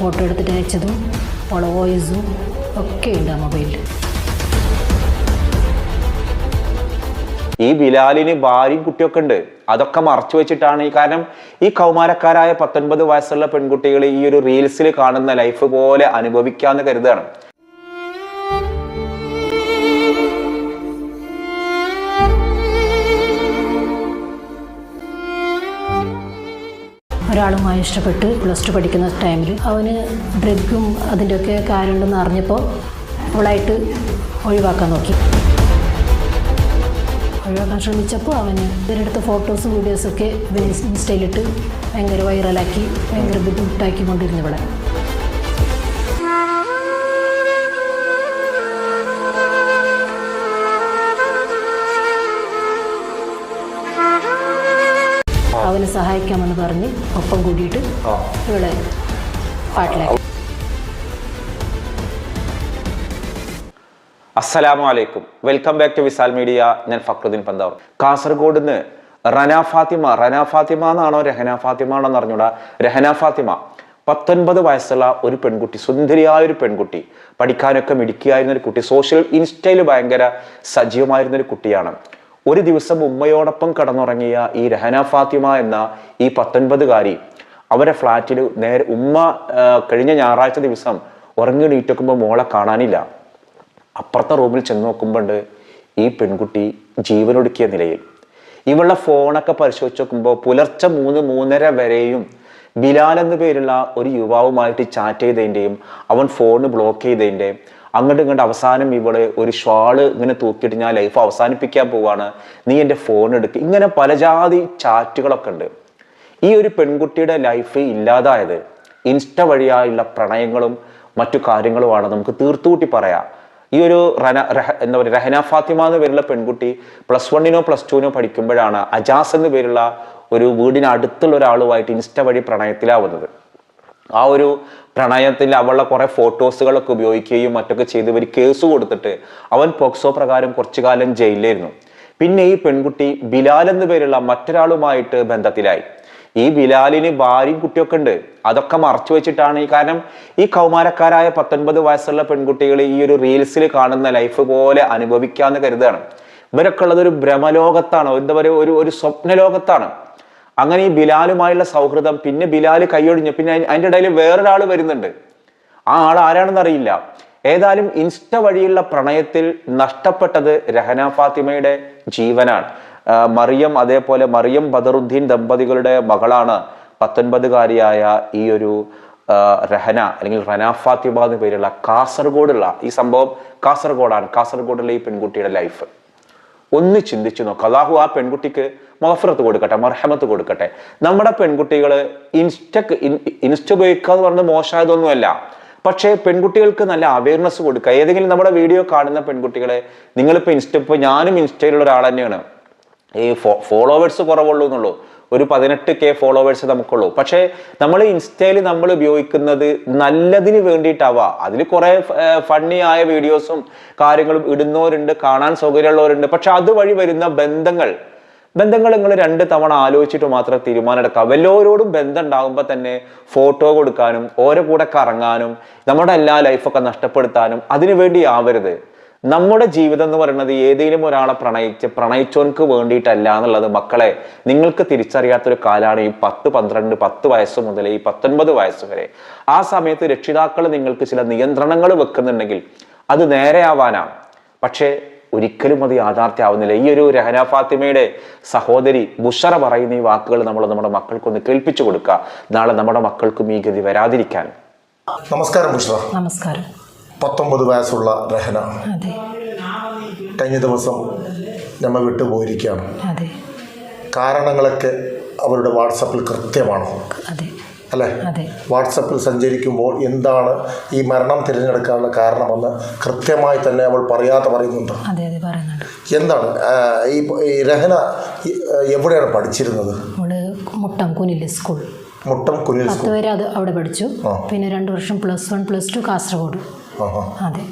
Photo എടുത്തിട്ട് അയച്ചതും അവളെ വോയിസും ഒക്കെ ഉണ്ട് ആ മൊബൈലിൽ. ഈ ബിലാലിന് ഭാര്യയും കുട്ടിയൊക്കെ ഉണ്ട്. അതൊക്കെ മറച്ചു വെച്ചിട്ടാണ്. ഈ കാരണം ഈ കൗമാരക്കാരായ പത്തൊൻപത് വയസ്സുള്ള പെൺകുട്ടികൾ ഈ ഒരു റീൽസിൽ കാണുന്ന ലൈഫ് പോലെ അനുഭവിക്കാന്ന് കരുതാണ് ഒരാളുമായി ഇഷ്ടപ്പെട്ട് പ്ലസ് ടു പഠിക്കുന്ന ടൈമിൽ അവന് ഡ്രഗും അതിന്റെയൊക്കെ കാര്യമുണ്ടെന്ന് അറിഞ്ഞപ്പോൾ അവളായിട്ട് ഒഴിവാക്കാൻ നോക്കി. ഒഴിവാക്കാൻ ശ്രമിച്ചപ്പോൾ അവന് ഇവരെടുത്ത ഫോട്ടോസും വീഡിയോസൊക്കെ ഇവൻ ഇൻസ്റ്റയിലിട്ട് ഭയങ്കര വൈറലാക്കി ഭയങ്കര ബുദ്ധിമുട്ടാക്കി കൊണ്ടിരുന്നു ഇവിടെ അവന് സഹായിക്കാമെന്ന് പറഞ്ഞ് ഒപ്പം കൂടിയിട്ട് ഇവളെ പാട്ടിലാക്കി. അസ്സലാമു അലൈക്കും welcome back to Visal media. ഞാൻ ഫക്രുദ്ദീൻ പന്താവർ. കാസർഗോഡ് നിന്ന് റന ഫാത്തിമ റന ഫാത്തിമ എന്നാണോ രഹന ഫാത്തിമ ആണോ എന്ന് അറിഞ്ഞൂടാ? രഹന ഫാത്തിമ പത്തൊൻപത് വയസ്സുള്ള ഒരു പെൺകുട്ടി സുന്ദരിയായ ഒരു പെൺകുട്ടി പഠിക്കാനൊക്കെ മിടുക്കിയായിരുന്ന ഒരു കുട്ടി സോഷ്യൽ ഇൻസ്റ്റയിൽ ഭയങ്കര സജീവമായിരുന്ന ഒരു കുട്ടിയാണ്. ഒരു ദിവസം ഉമ്മയോടൊപ്പം കടന്നുറങ്ങിയ ഈ രഹന ഫാത്തിമ എന്ന ഈ പത്തൊൻപതുകാരി അവരെ ഫ്ലാറ്റിൽ നേരെ ഉമ്മ കഴിഞ്ഞ ഞായറാഴ്ച ദിവസം ഉറങ്ങി നീറ്റോക്കുമ്പോൾ മോളെ കാണാനില്ല. അപ്പുറത്തെ റൂമിൽ ചെന്ന് നോക്കുമ്പോണ്ട് ഈ പെൺകുട്ടി ജീവനൊടുക്കിയ നിലയിൽ. ഇവളുടെ ഫോണൊക്കെ പരിശോധിച്ച് നോക്കുമ്പോൾ പുലർച്ചെ മൂന്ന് മൂന്നര വരെയും ബിലാൽ എന്ന പേരുള്ള ഒരു യുവാവുമായിട്ട് ചാറ്റ് ചെയ്തതിന്റെയും അവൻ ഫോൺ ബ്ലോക്ക് ചെയ്തതിന്റെയും അങ്ങോട്ട് ഇങ്ങോട്ട് അവസാനം ഇവിടെ ഒരു ഷാൾ ഇങ്ങനെ തൂക്കിയിട്ട് ഞാൻ ലൈഫ് അവസാനിപ്പിക്കാൻ പോവാണ്. നീ എന്റെ ഫോൺ എടുക്കുക ഇങ്ങനെ പലജാതി ചാറ്റുകളൊക്കെ ഉണ്ട്. ഈ ഒരു പെൺകുട്ടിയുടെ ലൈഫ് ഇല്ലാതായത് ഇൻസ്റ്റ വഴിയായുള്ള പ്രണയങ്ങളും മറ്റു കാര്യങ്ങളുമാണ്. നമുക്ക് തീർത്തുകൂട്ടി പറയാം. ഈ ഒരു റന റഹ എന്താ പറയുക റഹന ഫാത്തിമ എന്ന് പേരുള്ള പെൺകുട്ടി പ്ലസ് വണ്ണിനോ പ്ലസ് ടുവിനോ പഠിക്കുമ്പോഴാണ് അജാസ് എന്ന് പേരുള്ള ഒരു വീടിനടുത്തുള്ള ഒരാളുമായിട്ട് ഇൻസ്റ്റ വഴി പ്രണയത്തിലാവുന്നത്. ആ ഒരു പ്രണയത്തിൽ അവളുടെ കുറെ ഫോട്ടോസുകളൊക്കെ ഉപയോഗിക്കുകയും മറ്റൊക്കെ ചെയ്ത് ഇവർ കേസ് കൊടുത്തിട്ട് അവൻ പോക്സോ പ്രകാരം കുറച്ചു കാലം ജയിലിലായിരുന്നു. പിന്നെ ഈ പെൺകുട്ടി ബിലാൽ എന്ന് പേരുള്ള മറ്റൊരാളുമായിട്ട് ബന്ധത്തിലായി. ഈ ബിലാലിന് ഭാര്യയും കുട്ടിയൊക്കെ ഉണ്ട്. അതൊക്കെ മറച്ചു വെച്ചിട്ടാണ് ഈ കാരണം ഈ കൗമാരക്കാരായ പത്തൊൻപത് വയസ്സുള്ള പെൺകുട്ടികൾ ഈ ഒരു റീൽസിൽ കാണുന്ന ലൈഫ് പോലെ അനുഭവിക്കാന്ന് കരുതാണ് ഇവരൊക്കെ ഉള്ളത് ഒരു ഭ്രമലോകത്താണ്. എന്താ പറയുക? ഒരു ഒരു സ്വപ്ന ലോകത്താണ് അങ്ങനെ ഈ ബിലാലുമായുള്ള സൗഹൃദം പിന്നെ ബിലാൽ കൈയൊഴിഞ്ഞു പിന്നെ അതിന്റെ ഇടയിൽ വേറൊരാൾ വരുന്നുണ്ട്. ആ ആൾ ആരാണെന്ന് അറിയില്ല. ഏതായാലും ഇൻസ്റ്റ വഴിയുള്ള പ്രണയത്തിൽ നഷ്ടപ്പെട്ടത് രഹന ഫാത്തിമയുടെ ജീവനാണ്. മറിയം അതേപോലെ മറിയം ബദറുദ്ദീൻ ദമ്പതികളുടെ മകളാണ് പത്തൊൻപതുകാരിയായ ഈ ഒരു രഹന അല്ലെങ്കിൽ റന ഫാത്തിമ എന്ന പേരുള്ള കാസർഗോഡുള്ള ഈ സംഭവം കാസർഗോഡാണ്. കാസർഗോഡുള്ള ഈ പെൺകുട്ടിയുടെ ലൈഫ്. ഒന്ന് ചിന്തിച്ചു നോക്കുക അള്ളാഹു ആ പെൺകുട്ടിക്ക് മഫറത്ത് കൊടുക്കട്ടെ മർഹമത്ത് കൊടുക്കട്ടെ. നമ്മുടെ പെൺകുട്ടികൾ ഇൻസ്റ്റക്ക് ഇൻസ്റ്റ ഉപയോഗിക്കുക എന്ന് പറഞ്ഞത് മോശമായതൊന്നുമല്ല. പക്ഷേ പെൺകുട്ടികൾക്ക് നല്ല അവയർനെസ് കൊടുക്കുക. ഏതെങ്കിലും നമ്മുടെ വീഡിയോ കാണുന്ന പെൺകുട്ടികളെ നിങ്ങളിപ്പോൾ ഇൻസ്റ്റ ഇപ്പോൾ ഞാനും ഇൻസ്റ്റയിലുള്ള ഒരാൾ തന്നെയാണ് ഈ ഫോളോവേഴ്സ് കുറവുള്ളൂ എന്നുള്ളൂ. ഒരു പതിനെട്ട് കെ ഫോളോവേഴ്സ് നമുക്കുള്ളൂ. പക്ഷേ നമ്മൾ ഇൻസ്റ്റയിൽ നമ്മൾ ഉപയോഗിക്കുന്നത് നല്ലതിന് വേണ്ടിയിട്ടാവുക അതിൽ കുറെ ഫണ്ണി ആയ വീഡിയോസും കാര്യങ്ങളും ഇടുന്നവരുണ്ട് കാണാൻ സൗകര്യമുള്ളവരുണ്ട്. പക്ഷെ അതുവഴി വരുന്ന ബന്ധങ്ങൾ ബന്ധങ്ങൾ നിങ്ങൾ രണ്ട് തവണ ആലോചിച്ചിട്ട് മാത്രം തീരുമാനം എടുക്കാം വല്ലവരോടും ബന്ധം ഉണ്ടാകുമ്പോൾ തന്നെ ഫോട്ടോ കൊടുക്കാനും ഓരോ കൂടെ കറങ്ങാനും നമ്മുടെ എല്ലാ ലൈഫൊക്കെ നഷ്ടപ്പെടുത്താനും അതിനു വേണ്ടി ആവരുത്. നമ്മുടെ ജീവിതം എന്ന് പറയുന്നത് ഏതെങ്കിലും ഒരാളെ പ്രണയിച്ച് പ്രണയിച്ചോൻക്ക് വേണ്ടിയിട്ടല്ല എന്നുള്ളത് മക്കളെ നിങ്ങൾക്ക് തിരിച്ചറിയാത്തൊരു കാലാണ് ഈ പത്ത് പന്ത്രണ്ട് പത്ത് വയസ്സ് മുതൽ ഈ പത്തൊൻപത് വയസ്സ് വരെ. ആ സമയത്ത് രക്ഷിതാക്കൾ നിങ്ങൾക്ക് ചില നിയന്ത്രണങ്ങൾ വെക്കുന്നുണ്ടെങ്കിൽ അത് നേരെയാവാനാണ്. പക്ഷേ ഒരിക്കലും അത് യാഥാർത്ഥ്യമാവുന്നില്ല ഈ ഒരു രഹന ഫാത്തിമയുടെ സഹോദരി ബുഷറ പറയുന്ന ഈ വാക്കുകൾ നമ്മൾ നമ്മുടെ മക്കൾക്കൊന്ന് കേൾപ്പിച്ചു കൊടുക്കുക. നാളെ നമ്മുടെ മക്കൾക്കും ഈ ഗതി വരാതിരിക്കാൻ. നമസ്കാരം ബുഷറ. നമസ്കാരം. പത്തൊമ്പത് വയസ്സുള്ള രഹന. കഴിഞ്ഞ ദിവസം നമ്മ വിട്ടുപോയിരിക്കുകയാണ് കാരണങ്ങളൊക്കെ അവരുടെ വാട്സപ്പിൽ കൃത്യമാണോ. അല്ലേ? വാട്സപ്പിൽ സഞ്ചരിക്കുമ്പോൾ എന്താണ് ഈ മരണം തിരഞ്ഞെടുക്കാനുള്ള കാരണമെന്ന് കൃത്യമായി തന്നെ അവൾ പറയാതെ പറയുന്നുണ്ട്. എന്താണ്? ഈ രഹന എവിടെയാണ് പഠിച്ചിരുന്നത്? മുട്ടം കുനിൽ സ്കൂൾ. മുട്ടം കുനിൽ സ്കൂൾ. വരെ അത് അവിടെ പഠിച്ചു. പിന്നെ രണ്ട് വർഷം plus one plus two Kasaragod. അതെ.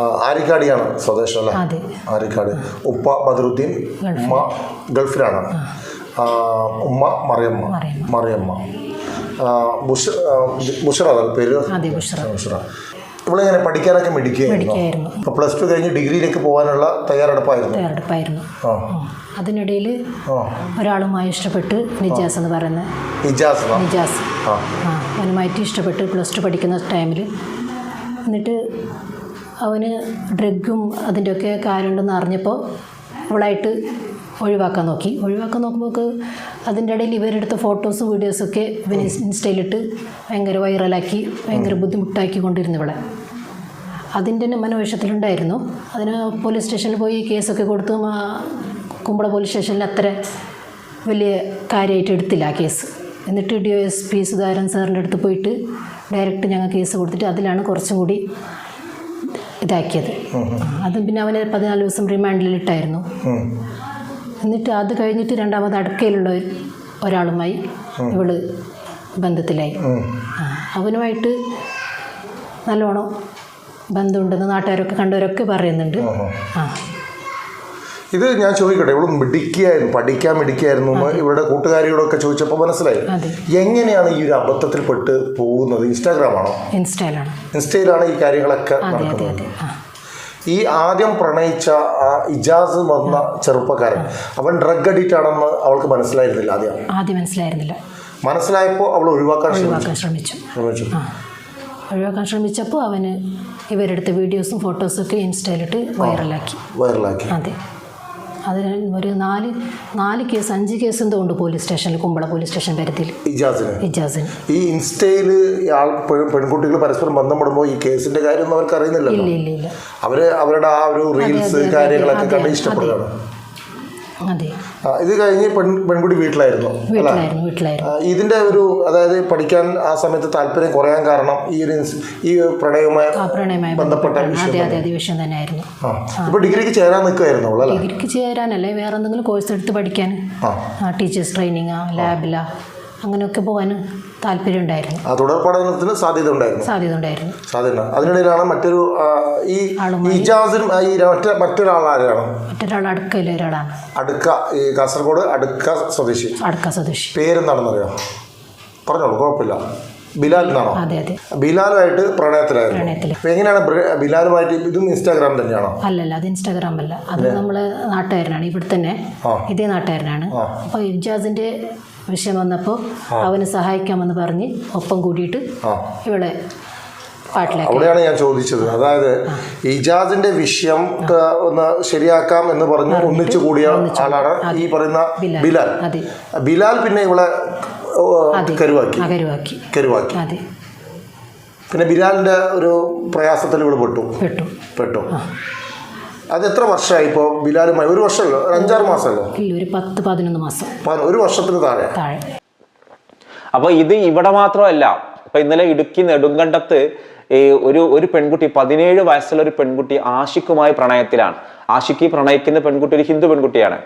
ആരിക്കാടിയാണ് സ്വദേശം അല്ലേ? അതെ. ആരിക്കാട് ഉപ്പ ബദറുദ്ദീൻ ഉമ്മ ഗൾഫിലാണ്. ഉമ്മ മറിയമ്മ. മറിയമ്മ. ബുഷറ പേര്? ബുഷറ. ഇവളിങ്ങനെ പഠിക്കാനൊക്കെ മെഡിക്കുകയായിരുന്നു പ്ലസ് ടു കഴിഞ്ഞ് ഡിഗ്രിയിലേക്ക് പോകാനുള്ള തയ്യാറെടുപ്പായിരുന്നു. തയ്യാറെടുപ്പായിരുന്നു. അതിനിടയിൽ ഒരാളുമായി ഇഷ്ടപ്പെട്ട് നിജാസ് എന്ന് പറയുന്ന ഇജാസ് ആ. നിജാസ്. ആ. അവനുമായിട്ട് ഇഷ്ടപ്പെട്ട് പ്ലസ് ടു പഠിക്കുന്ന ടൈമിൽ എന്നിട്ട് അവന് ഡ്രഗും അതിന്റെയൊക്കെ കാര്യമുണ്ടെന്ന് അറിഞ്ഞപ്പോൾ അവളായിട്ട് ഒഴിവാക്കാൻ നോക്കി. ഒഴിവാക്കാൻ നോക്കുമ്പോൾ അതിന്റെ ഇടയിൽ ഇവരെടുത്ത ഫോട്ടോസും വീഡിയോസൊക്കെ ഇവന് ഇൻസ്റ്റയിലിട്ട് ഭയങ്കര വൈറലാക്കി ഭയങ്കര ബുദ്ധിമുട്ടാക്കി കൊണ്ടിരുന്നു ഇവിടെ അതിന്റെ തന്നെ മനോവേഷത്തിലുണ്ടായിരുന്നു. അതിന് പോലീസ് സ്റ്റേഷനിൽ പോയി കേസൊക്കെ കൊടുത്തു കുമ്പള പോലീസ് സ്റ്റേഷനിൽ അത്ര വലിയ കാര്യമായിട്ട് എടുത്തില്ല ആ കേസ്. എന്നിട്ട് ഡി എസ് പി സുധാകരൻ സാറിന്റെ അടുത്ത് പോയിട്ട് ഡയറക്റ്റ് ഞങ്ങൾ കേസ് കൊടുത്തിട്ട് അതിലാണ് കുറച്ചും കൂടി ഇതാക്കിയത്. അത് പിന്നെ അവനെ പതിനാല് ദിവസം റിമാൻഡിലിട്ടായിരുന്നു എന്നിട്ട് അത് കഴിഞ്ഞിട്ട് രണ്ടാമത് അടുക്കയിലുള്ള ഒരാളുമായി ഇവൾ ബന്ധത്തിലായി. അവനുമായിട്ട് നല്ലോണം ബന്ധമുണ്ടെന്ന് നാട്ടുകാരൊക്കെ കണ്ടവരൊക്കെ പറയുന്നുണ്ട്. ആ ഇത് ഞാൻ ചോദിക്കട്ടെ ഇവൾ മിടിക്കുകയായിരുന്നു പഠിക്കാൻ മിടിക്കുകയായിരുന്നു എന്ന് ഇവരുടെ കൂട്ടുകാരികളൊക്കെ ചോദിച്ചപ്പോൾ മനസ്സിലായി? എങ്ങനെയാണ് ഈ ഒരു അബദ്ധത്തിൽ പെട്ട് പോകുന്നത്? ഇൻസ്റ്റാഗ്രാമാണോ? ഇൻസ്റ്റയിലാണ്. ഇൻസ്റ്റയിലാണ് ഈ കാര്യങ്ങളൊക്കെ നടക്കുന്നത്. ഈ ആദ്യം പ്രണയിച്ച ആ ഇജാസ് വന്ന ചെറുപ്പക്കാരൻ അവൻ ഡ്രഗ് അഡിക്റ്റ് ആണെന്ന് അവൾക്ക് മനസ്സിലായിരുന്നില്ല ആദ്യം. ആദ്യം മനസ്സിലായിരുന്നില്ല. മനസ്സിലായപ്പോൾ അവൾ ഒഴിവാക്കാൻ ശ്രമിച്ചു. ശ്രമിച്ചു. ഒഴിവാക്കാൻ ശ്രമിച്ചപ്പോൾ അവന് ഇവരെടുത്ത വീഡിയോസും ഫോട്ടോസും ഒക്കെ ഇൻസ്റ്റയിലിട്ട് വൈറലാക്കി. വൈറലാക്കി. അതെ. അതിന് ഒരു നാല് നാല് കേസ് അഞ്ച് കേസ് എന്തോ ഉണ്ട് പോലീസ് സ്റ്റേഷനിൽ കുമ്പള പോലീസ് സ്റ്റേഷൻ പരിധിയിൽ ഇജാസിന്? ഇജാസിന്. ഈ ഇൻസ്റ്റയിൽ പെൺകുട്ടികൾ പരസ്പരം ബന്ധപ്പെടുമ്പോൾ ഈ കേസിന്റെ കാര്യം അവർക്ക് അറിയുന്നില്ല അവർ അവരുടെ ആ ഒരു റീൽസ് കാര്യങ്ങളൊക്കെ കണ്ട് ഇഷ്ടപ്പെടുകയാണ്. അതെ. ഇത് കഴിഞ്ഞ് പെൺ പെൺകുട്ടി വീട്ടിലായിരുന്നു വീട്ടിലായിരുന്നു വീട്ടിലായിരുന്നു. ഇതിന്റെ ഒരു അതായത് പഠിക്കാൻ ആ സമയത്ത് താല്പര്യം കുറയാൻ കാരണം ഈ ഒരു ഈ പ്രണയവുമായി പ്രണയമായി ബന്ധപ്പെട്ട വിഷയം അതെ അതെ അതെ വിഷയം തന്നെയായിരുന്നു. ഇപ്പൊ ഡിഗ്രിക്ക് ചേരാൻ നിൽക്കുമായിരുന്നു ഡിഗ്രിക്ക് ചേരാനല്ലേ വേറെ എന്തെങ്കിലും കോഴ്സ് എടുത്ത് പഠിക്കാൻ. ടീച്ചേഴ്സ് ട്രെയിനിങ്ങാ ലാബിലാ അങ്ങനെയൊക്കെ പോകാൻ താല്പര്യം ഉണ്ടായിരുന്നു. ആ തുടർ പഠനത്തിന് സാധ്യത ഉണ്ടായിരുന്നു. സാധ്യത ഉണ്ടായിരുന്നു. സാധ്യത അതിനിടയിലാണ് മറ്റൊരു ഈ. ഇജാസിനും ഈ മറ്റേ മറ്റൊരാൾ ആരാണ്? മറ്റൊരാൾ അടുക്കയിലെ ഒരാളാണ്. അടുക്ക ഈ കാസർഗോഡ് അടുക്ക സ്വദേശി. അടുക്ക സ്വദേശി. പേരെന്താണെന്നറിയോ? പറഞ്ഞോളൂ കുഴപ്പമില്ല. ബിലാൽ എന്നാണോ? അതെ അതെ. ബിലാലുമായിട്ട് പ്രണയത്തിലായിരുന്നു. എങ്ങനെയാണ് ബിലാലുമായിട്ട് ഇതും ഇൻസ്റ്റാഗ്രാം തന്നെയാണോ? അല്ലല്ല അത് ഇൻസ്റ്റാഗ്രാം അല്ല? അത് നമ്മൾ നാട്ടുകാരനാണ്. ഇവിടെ തന്നെ. ഇതേ നാട്ടുകാരനാണ്. അപ്പൊ ഇജാസിന്റെ വിഷയം വന്നപ്പോൾ അവന് സഹായിക്കാമെന്ന് പറഞ്ഞ് ഒപ്പം കൂടിയിട്ട് ഇവിടെ ഇവളെ അവിടെയാണ് ഞാൻ ചോദിച്ചത്. അതായത് ഇജാസിന്റെ വിഷയം ഒന്ന് ശരിയാക്കാം എന്ന് പറഞ്ഞ് ഒന്നിച്ചു കൂടിയ ആളാണ് ഈ പറയുന്ന ബിലാൽ. ബിലാൽ. പിന്നെ ഇവളെ അതെ. കരുവാക്കി. കരുവാക്കി. പിന്നെ ബിലാലിന്റെ ഒരു പ്രയാസത്തിൽ ഇവിടെ പെട്ടു. പെട്ടു. പെട്ടു. അത് എത്ര വർഷമായി ഇപ്പോൾ ബിലാലുമായി ഒരു വർഷമല്ലോ? ഒരു അഞ്ചാറ് മാസമല്ലോ? ഇല്ല ഒരു പത്ത് പതിനൊന്ന് മാസം. ഒരു വർഷത്തിന് താഴെ. താഴെ. അപ്പൊ ഇത് ഇവിടെ മാത്രമല്ല ഇപ്പൊ ഇന്നലെ ഇടുക്കി നെടുങ്കണ്ടത്ത് ഈ ഒരു ഒരു പെൺകുട്ടി പതിനേഴ് വയസ്സുള്ള ഒരു പെൺകുട്ടി ആഷിക്കുമായി പ്രണയത്തിലാണ്. ആഷിക്ക് ഈ പ്രണയിക്കുന്ന പെൺകുട്ടി ഒരു ഹിന്ദു പെൺകുട്ടിയാണ്.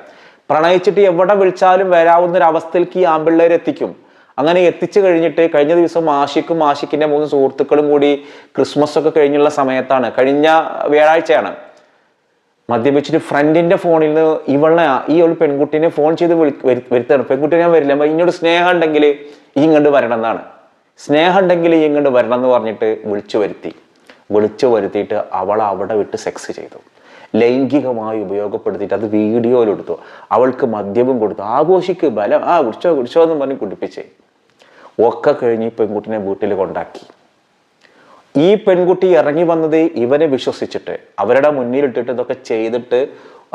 പ്രണയിച്ചിട്ട് എവിടെ വിളിച്ചാലും വരാവുന്ന ഒരു അവസ്ഥയിലേക്ക് ഈ ആമ്പിള്ളേർ എത്തിക്കും. അങ്ങനെ എത്തിച്ചു കഴിഞ്ഞിട്ട് കഴിഞ്ഞ ദിവസം ആഷിക്കും ആഷിക്കിന്റെ മൂന്ന് സുഹൃത്തുക്കളും കൂടി ക്രിസ്മസ് ഒക്കെ കഴിഞ്ഞുള്ള സമയത്താണ് കഴിഞ്ഞ വ്യാഴാഴ്ചയാണ്. മദ്യപിച്ചിട്ട് ഫ്രണ്ടിന്റെ ഫോണിൽ നിന്ന് ഇവളെ ഈ ഒരു പെൺകുട്ടീനെ ഫോൺ ചെയ്ത് വരുത്താണ്. പെൺകുട്ടി ഞാൻ വരില്ല. ഇങ്ങോട്ട് സ്നേഹം ഉണ്ടെങ്കിൽ ഈ ഇങ്ങോട്ട് വരണം എന്നാണ്. സ്നേഹം ഉണ്ടെങ്കിൽ ഈ ഇങ്ങോട്ട് വരണം എന്ന് പറഞ്ഞിട്ട് വിളിച്ചു വരുത്തി. വിളിച്ചു വരുത്തിയിട്ട് അവൾ അവിടെ വിട്ട് സെക്സ് ചെയ്തു. ലൈംഗികമായി ഉപയോഗപ്പെടുത്തിയിട്ട് അത് വീഡിയോയിലെടുത്തു അവൾക്ക് മദ്യവും കൊടുത്തു. ആഘോഷിക്ക് ബലം ആ കുടിച്ചോ കുടിച്ചോ എന്ന് പറഞ്ഞ് കുടിപ്പിച്ചേ. ഒക്കെ കഴിഞ്ഞ് പെൺകുട്ടിനെ വീട്ടിൽ കൊണ്ടാക്കി. ഈ പെൺകുട്ടി ഇറങ്ങി വന്നത് ഇവനെ വിശ്വസിച്ചിട്ട് അവരുടെ മുന്നിലിട്ടിട്ട് ഇതൊക്കെ ചെയ്തിട്ട്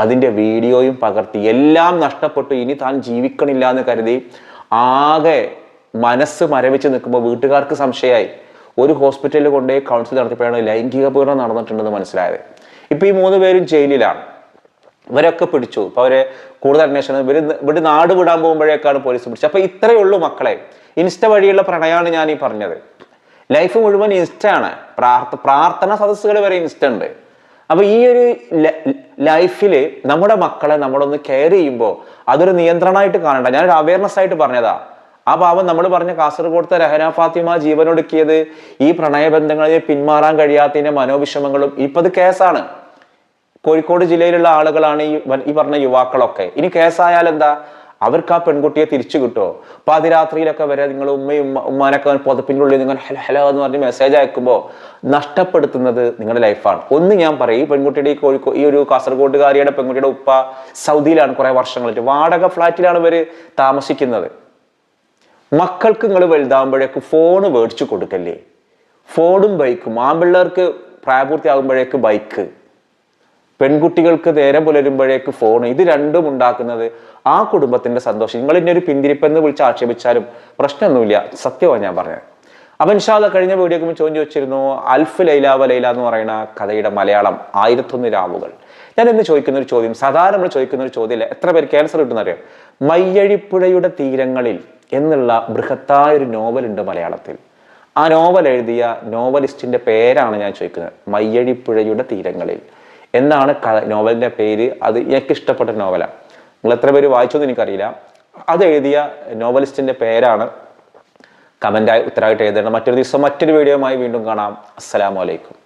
അതിന്റെ വീഡിയോയും പകർത്തി എല്ലാം നഷ്ടപ്പെട്ടു ഇനി താൻ ജീവിക്കണില്ല എന്ന് കരുതി ആകെ മനസ്സ് മരവിച്ച് നിൽക്കുമ്പോൾ വീട്ടുകാർക്ക് സംശയമായി. ഒരു ഹോസ്പിറ്റലിൽ കൊണ്ടുപോയി കൗൺസിൽ നടത്തിയപ്പോഴാണ് ലൈംഗിക പീഡനം നടന്നിട്ടുണ്ടെന്ന് മനസ്സിലായത്. ഇപ്പം ഈ മൂന്ന് പേരും ജയിലിലാണ്. ഇവരൊക്കെ പിടിച്ചു. ഇപ്പം അവരെ കൂടുതൽ അന്വേഷണം ഇവർ ഇവിടെ നാട് വിടാൻ പോകുമ്പോഴേക്കാണ് പോലീസ് പിടിച്ചത്. അപ്പോൾ ഇത്രയേ ഉള്ളൂ മക്കളെ. ഇൻസ്റ്റ വഴിയുള്ള പ്രണയമാണ് ഞാൻ ഈ പറഞ്ഞത്. ലൈഫ് മുഴുവൻ ഇൻസ്റ്റാണ് പ്രാർത്ഥ പ്രാർത്ഥന സദസ്സുകൾ വരെ ഇൻസ്റ്റ ഉണ്ട്. അപ്പൊ ഈ ഒരു ലൈഫിൽ നമ്മുടെ മക്കളെ നമ്മളൊന്ന് കെയർ ചെയ്യുമ്പോൾ അതൊരു നിയന്ത്രണമായിട്ട് കാണണ്ട. ഞാനൊരു അവയർനെസ് ആയിട്ട് പറഞ്ഞതാ. ആ പാവം നമ്മൾ പറഞ്ഞ കാസർഗോഡത്തെ രഹന ഫാത്തിമ ജീവനൊടുക്കിയത് ഈ പ്രണയബന്ധങ്ങളെ പിന്മാറാൻ കഴിയാത്തതിന്റെ മനോവിഷമങ്ങളും ഇപ്പൊ അത് കേസാണ് കോഴിക്കോട് ജില്ലയിലുള്ള ആളുകളാണ് ഈ ഈ പറഞ്ഞ യുവാക്കളൊക്കെ. ഇനി കേസായാൽ എന്താ അവർക്ക് ആ പെൺകുട്ടിയെ തിരിച്ചു കിട്ടുമോ പാതിരാത്രിയിലൊക്കെ വരെ നിങ്ങൾ ഉമ്മയും ഉമ്മ ഉമ്മാനൊക്കെ പുതപ്പിന്റെ ഉള്ളിൽ നിങ്ങൾ ഹലോ ഹലോ എന്ന് പറഞ്ഞ് മെസ്സേജ് അയക്കുമ്പോൾ നഷ്ടപ്പെടുത്തുന്നത് നിങ്ങളുടെ ലൈഫാണ് ഒന്ന് ഞാൻ പറയും ഈ പെൺകുട്ടിയുടെ ഈ കോഴിക്കോ ഈ ഒരു കാസർഗോഡുകാരിയുടെ പെൺകുട്ടിയുടെ ഉപ്പ സൗദിയിലാണ് കുറേ വർഷങ്ങളായിട്ട്. വാടക ഫ്ലാറ്റിലാണ് ഇവർ താമസിക്കുന്നത്. മക്കൾക്ക് നിങ്ങൾ വലുതാകുമ്പോഴേക്ക് ഫോണ് മേടിച്ചു കൊടുക്കല്ലേ? ഫോണും ബൈക്കും ആൺപിള്ളേർക്ക് പ്രായപൂർത്തിയാകുമ്പോഴേക്ക് ബൈക്ക് പെൺകുട്ടികൾക്ക് നേരം പുലരുമ്പോഴേക്ക് ഫോൺ ഇത് രണ്ടും ഉണ്ടാക്കുന്നത് ആ കുടുംബത്തിന്റെ സന്തോഷം. നിങ്ങൾ ഇന്നെ ഒരു പിന്തിരിപ്പെന്ന് വിളിച്ച് ആക്ഷേപിച്ചാലും പ്രശ്നമൊന്നുമില്ല. സത്യമാണ് ഞാൻ പറഞ്ഞത്. അപ്പൊ ഇൻഷാദ കഴിഞ്ഞ വീഡിയോക്ക് ചോദ്യം ചോദിച്ചിരുന്നു അൽഫ് ലൈലാവ ലൈല എന്ന് പറയുന്ന കഥയുടെ മലയാളം ആയിരത്തൊന്ന് രാവുകൾ. ഞാൻ ഇന്ന് ചോദിക്കുന്ന ഒരു ചോദ്യം സാധാരണ നമ്മൾ ചോദിക്കുന്ന ഒരു ചോദ്യമല്ല എത്ര പേര് ക്യാൻസർ കിട്ടുന്നറിയാം മയ്യഴിപ്പുഴയുടെ തീരങ്ങളിൽ എന്നുള്ള ബൃഹത്തായ ഒരു നോവൽ ഉണ്ട് മലയാളത്തിൽ. ആ നോവൽ എഴുതിയ നോവലിസ്റ്റിന്റെ പേരാണ് ഞാൻ ചോദിക്കുന്നത് മയ്യഴിപ്പുഴയുടെ തീരങ്ങളിൽ. എന്നാണ് കഥ നോവലിന്റെ പേര്? അത് എനിക്ക് ഇഷ്ടപ്പെട്ട നോവലാണ് നിങ്ങൾ എത്ര പേര് വായിച്ചോന്ന് എനിക്കറിയില്ല. അത് എഴുതിയ നോവലിസ്റ്റിന്റെ പേരാണ് കമന്റായി ഉത്തരവായിട്ട് എഴുതേണ്ടത്. മറ്റൊരു ദിവസം മറ്റൊരു വീഡിയോയുമായി വീണ്ടും കാണാം. അസ്സലാമലൈക്കും